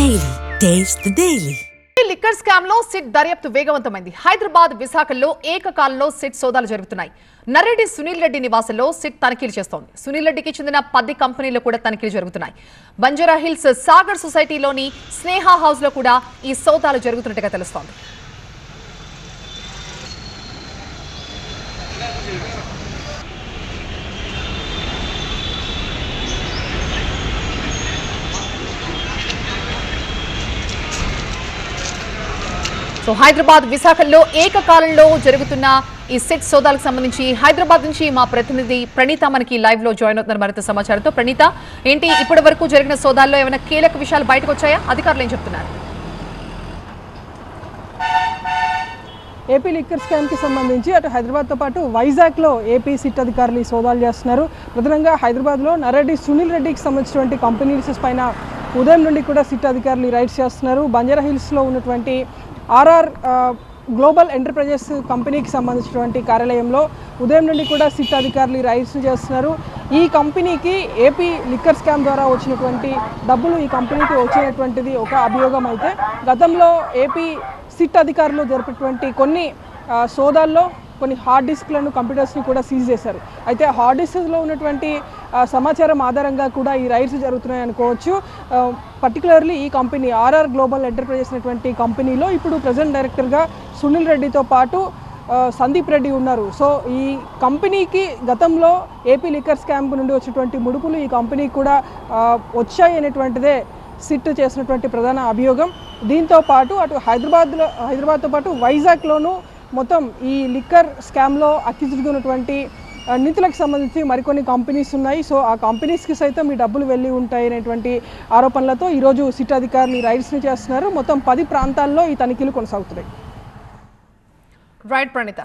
Daily taste daily liquor స్కామ్లో SIT దర్యాప్తు వేగవంతమైంది. హైదరాబాద్ విశాఖలో ఏకకాలంలో సిట్ సోదాలు జరుగుతున్నాయి. నర్రెడ్డి సునీల్ రెడ్డి నివాసంలో సిట్ తనిఖీలు చేస్తోంది. సునీల్ రెడ్డికి చెందిన పది కంపెనీలు కూడా తనిఖీలు జరుగుతున్నాయి. బంజారా హిల్స్ సాగర్ సొసైటీలోని స్నేహ హౌస్లో కూడా ఈ సోదాలు జరుగుతున్నట్టుగా తెలుస్తోంది. సో హైదరాబాద్ విశాఖలో ఏకకాలంలో జరుగుతున్న ఈ సెట్ సోదాలకు సంబంధించి హైదరాబాద్ నుంచి మా ప్రతినిధి ప్రణీత మనకి లైవ్లో జాయిన్ అవుతున్నారు మరింత సమాచారంతో. ప్రణీత ఏంటి ఇప్పటి వరకు జరిగిన సోదాల్లో ఏమైనా కీలక విషయాలు బయటకు వచ్చాయా? అధికారులు ఏం చెప్తున్నారు? ఏపీ లిక్కర్ స్కామ్కి సంబంధించి అటు హైదరాబాద్తో పాటు వైజాగ్లో ఏపీ సిట్ అధికారులు ఈ సోదాలు చేస్తున్నారు. ప్రధానంగా హైదరాబాద్లో నరెడ్డి సునీల్ రెడ్డికి సంబంధించినటువంటి కంపెనీస్ పైన ఉదయం నుండి కూడా సిట్ అధికారులు రైడ్స్ చేస్తున్నారు. బంజారా హిల్స్లో ఉన్నటువంటి ఆర్ఆర్ గ్లోబల్ ఎంటర్ప్రైజెస్ కంపెనీకి సంబంధించినటువంటి కార్యాలయంలో ఉదయం నుండి కూడా సిట్ అధికారులు రైస్ చేస్తున్నారు. ఈ కంపెనీకి ఏపీ లిక్కర్ స్కామ్ ద్వారా వచ్చినటువంటి డబ్బులు ఈ కంపెనీకి వచ్చినటువంటిది ఒక అభియోగం అయితే. గతంలో ఏపీ సిట్ అధికారులు జరిపినటువంటి కొన్ని సోదాల్లో కొన్ని హార్డ్ డిస్క్లను కంప్యూటర్స్ని కూడా సీజ్ చేశారు. అయితే హార్డ్ డిస్క్లో ఉన్నటువంటి సమాచారం ఆధారంగా కూడా ఈ రైడ్స్ జరుగుతున్నాయి అనుకోవచ్చు. పర్టికులర్లీ ఈ కంపెనీ ఆర్ఆర్ గ్లోబల్ ఎంటర్ప్రైజెస్ అనేటువంటి కంపెనీలో ఇప్పుడు ప్రజెంట్ డైరెక్టర్గా సునీల్ రెడ్డితో పాటు సందీప్ రెడ్డి ఉన్నారు. సో ఈ కంపెనీకి గతంలో ఏపీ లిక్కర్ స్కామ్ నుండి వచ్చినటువంటి ముడుపులు ఈ కంపెనీకి కూడా వచ్చాయి అనేటువంటిదే సిట్ చేసినటువంటి ప్రధాన అభియోగం. దీంతో పాటు అటు హైదరాబాద్లో హైదరాబాద్తో పాటు వైజాగ్లోనూ మొత్తం ఈ లిక్కర్ స్కామ్లో అక్యూజ్డ్గా ఉన్నటువంటి నిధులకు సంబంధించి మరికొన్ని కంపెనీస్ ఉన్నాయి. సో ఆ కంపెనీస్కి సైతం ఈ డబ్బులు వెళ్ళి ఉంటాయి అనేటువంటి ఆరోపణలతో ఈరోజు సిట్ అధికారులు ఈ రైడ్స్ని చేస్తున్నారు. మొత్తం పది ప్రాంతాల్లో ఈ తనిఖీలు కొనసాగుతున్నాయి. రైట్ ప్రణీత